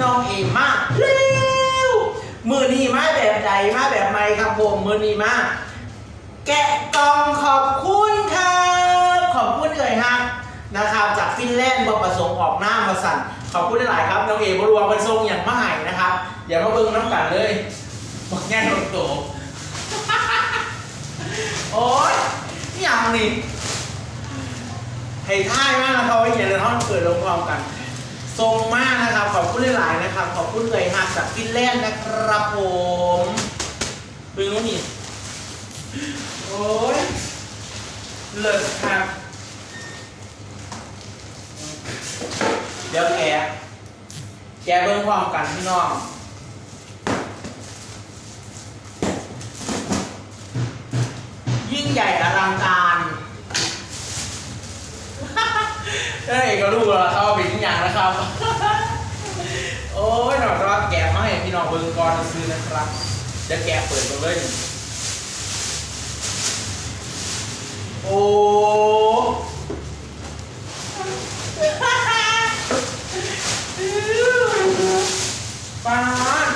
น้องเอมาเร็วมือนีมาแบบใดมาแบบไม่ครับผมมือนีมาแกะกล่องขอบคุณครับขอบคุณเลยฮะนะครับจากฟินแลนด์บประสงค์ออกหน้ามาสั่นขอบคุณหลายครับน้องเอบรวมเป็นทรงอย่างมาใหายนะครับอย่ามาเบิ่งน้ำกันเลยบอกแง่โดนโตโอ๊ยนี่อย่างนี่ให้ท่ายมากนะครับว่าอย่าเดินห้องเปิดลงพร้อมกัน ทรงมากนะครับ ขอบคุณหลายๆนะครับ ขอบคุณเลยหักจากฟินแลนด์นะครับผมดูนู้นนี่ โอ้ย เลิศครับ เดี๋ยวแกะแกะเบิ้งพร้อมกันพี่น้องยิ่งใหญ่อลังการ เอ้ยก็รู้แล้วเขาเป็นอย่างนะครับ โอ้ยหน่อยว่าแกะมาให้พี่น้องเบิ้งก่อนซื้อนะครับเดี๋ยวแกะเปิดมาเลยโอ้ปาน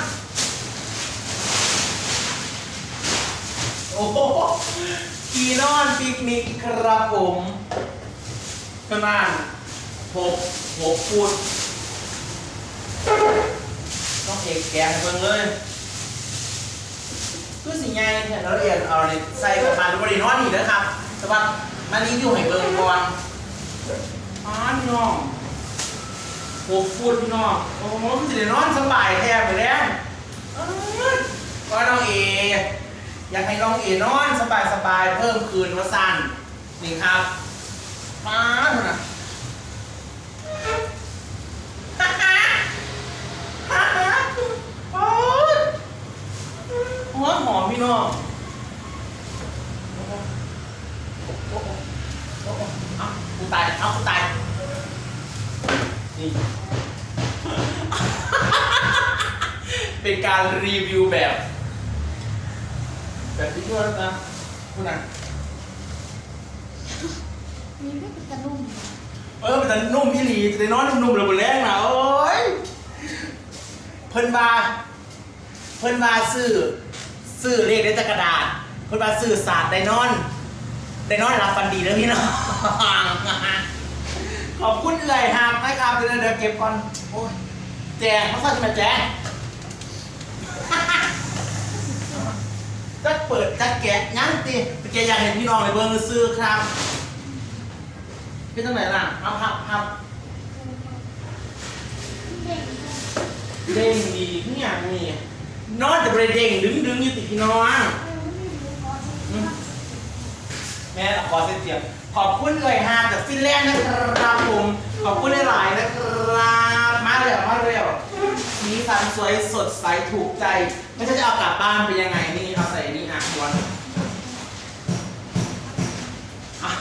โอ้โหกีนอนปิกนิกครับผมขนาด หกหกฟุตต้องเอกแกะให้เบิ่งเลยคือสิ่งใหญ่เนี่ยเราเรียนเอาในใส่กับมาดูบริโนอนนี่นะครับ แต่ว่ามารีวิวให้เบิ่งก่อนอ๋อพี่น้องหกฟุตพี่น้องโอ้โหคือสิได้นอนสบายแทบไปแล้วเอ้ยก็น้องเอ อยากให้น้องเอนอนสบายสบายๆเพิ่มคืนว่าสั้นนี่ครับมาเถอะนะ ฮ่าฮ่าฮ่าฮ่าโอ๊ย หัวหอมพี่น้องโอ้โหโอ้โหโอ้โหเอากูตาย เอากูตาย นี่ เป็นการรีวิวแบบ แบบที่ช่วยนะคุณน่ะมีก็เป็นตะลุ่ม เออมันจะนุ่มพี่หลีจะได้นอนนุ่มๆเลยบนแรงนะโอ้ย เพิ่นบาเพิ่นบาซื้อ ซื้อเลขได้จากกระดาษเพิ่นบาซื้อศาสตร์ได้นอนได้นอนรับฟันดีแล้วพี่น้องขอบคุณเอื่อยหักนะครับเดี๋ยวเดี๋ยวเก็บก่อนโอ้ยแจงมาสั่นมาแจงจะเปิดจะแกะยั้งตีแกอยากเห็นพี่น้องในเบอร์ซื้อครับพี่ตั้งไหนล่ะเอาพับพับเด็กเด้งดีทุกอย่างนี่ นอนแต่บริเด้งดึงดึงอยู่ติดพี่น้องไม่รู้ขอสิแม่ขอเส้นเสียงขอบคุณเลยฮะจากฟินแลนด์นะครับผมขอบคุณหลายๆนะครับมาเร็วมาเร็วสีสันสวยสดใสถูกใจ ไม่ใช่จะเอากลับบ้านเป็นยังไงนี่เอาใส่นี่อะดวนอะ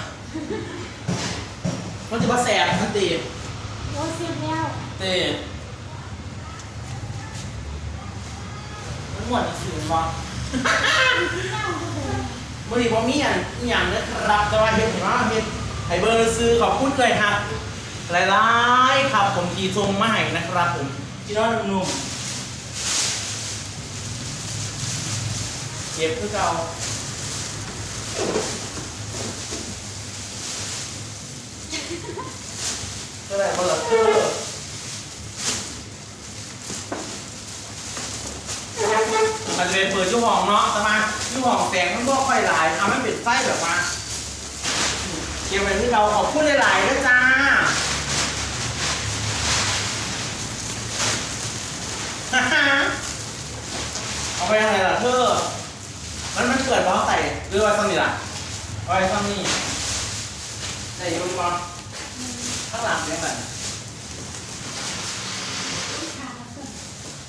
มันจะมาแสบมันตีโอ้เสียแล้วตีมั หมดอีกสิ่งวะเน่าก็เลยมื่อนี้ผมมีอย่างอหย่างนะครับแต่ว่าเห็นเห็นว่าเห็นไฮเบอร์ซื้อขอบคุณเลยครับหลายๆครับ ผมทีทรงมาให้นะครับ ผมพี่น้องหนุ่มๆเก็บคือเก่าเท่าไหร่คนละ เท่ามันจะเป็นเปิดยุ่ห้องเนาะแต่มายุ่ห้องแสงมันก็ค่อยหลายทำให้เป็นไส้แบบมาเก็บไว้ที่เราขอบคุณหลายๆด้วยจ้าเอาไปอะไรล่ะเธอ มันมันเกิดเพราะใส่หรือว่าซ้ำนี่ล่ะเอาไปซ้ำนี่ใส่ยูก่อนข้างหลังเรียกแบบ ขาดสุด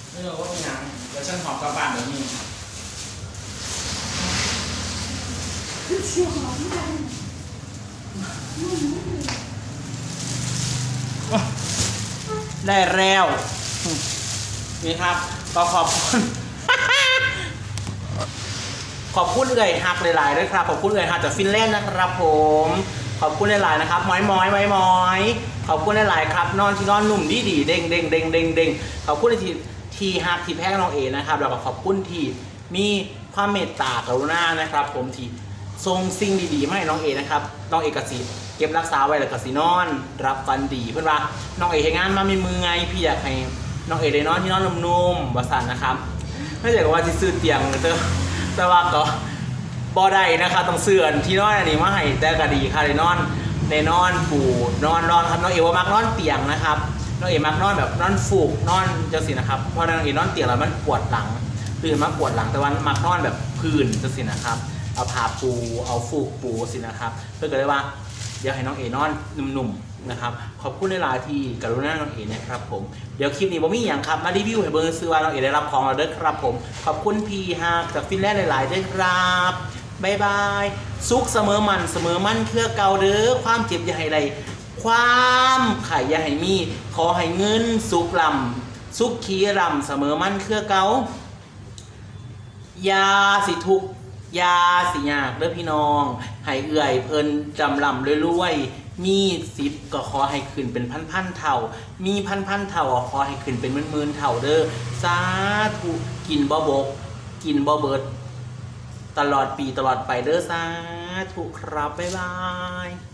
เออว่ามีหนังเดี๋ยวฉันหอบกลับบ้านเดี๋ยวนี้เชียวหอมกันนุ่มได้แล้ว นี่ครับก็ขอบคุณ ขอบคุณเลยฮักหลายๆด้วยครับ ขอบคุณเลยฮักจากฟินแลนด์นะครับผม ขอบคุณหลายๆนะครับม้อยม้อยม้อยม้อยขอบคุณหลายๆครับ นอนที่นอนนุ่มดีดีเด้งเด้งเด้งเด้งเด้งขอบคุณที่ ที่ฮักทีแพ้น้องเอนะครับแล้วก็ขอบคุณที่มีความเมตตากรุณานะครับ ผมที่ทรงสิ่งดีๆมาให้น้องเอนะครับน้องเอกสิเก็บรักษาไว้แล้วก็สินอน รับฟันดีเพื่อนว่าน้องเอให้งานมามีมือไงพี่อยากให้น้องเอได้นอนที่นอนนุ่มๆบาสันนะครับไม่ใช่ว่าที่ซื้อเตียงเด้อแต่ว่าก็บอได้นะคะต้องเสื่อนที่นอนอันนี้มาให้แต่ก็ดีค่ะในนอนในนอนปูนอนนอนครับน้องเอว่ามักนอนเตียงนะครับ น้องเอมักนอนแบบนอนฟูกนอนจังสินะครับเพราะน้องเอนอนเตียงแล้วมันปวดหลังตื่นมาปวดหลังแต่วันมักนอนแบบพื้นจังสินะครับ เอาผ้าปูเอาฟูกปูสินะครับเพื่อก็เลยว่าเดี๋ยวให้น้องเอนอนหนุ่มๆนะครับขอบคุณในลาที่กรุณาน้องเอนะครับผมเดี๋ยวคลิปนี้ผมมีอย่างครับมารีวิวให้เบิร์ซื้อว่าน้องเอได้รับของเราเด้อครับผมขอบคุณพีฮากจากฟินแลนด์หลายๆด้วยครับบายบาย สุขเสมอมันเสมอมันเครือเก่าเด้อความเจ็บอย่าให้ไร ความไข่ยาให้มี ขอให้เงินสุขลำสุขขีรำเสมอมั่นเครือเกายาสิทุกยาสิยากเด้อพี่น้องให้เอื่อยเพลินจำลำรวยๆมีสิบก็ขอให้ขึ้นเป็นพันๆเท่า มีพันๆเท่าขอให้ขึ้นเป็นหมื่นๆเท่าเด้อสาธุกินบ่บก กินบ่เบิด ตลอดปีตลอดไปเด้อสาธุครับบ๊ายบาย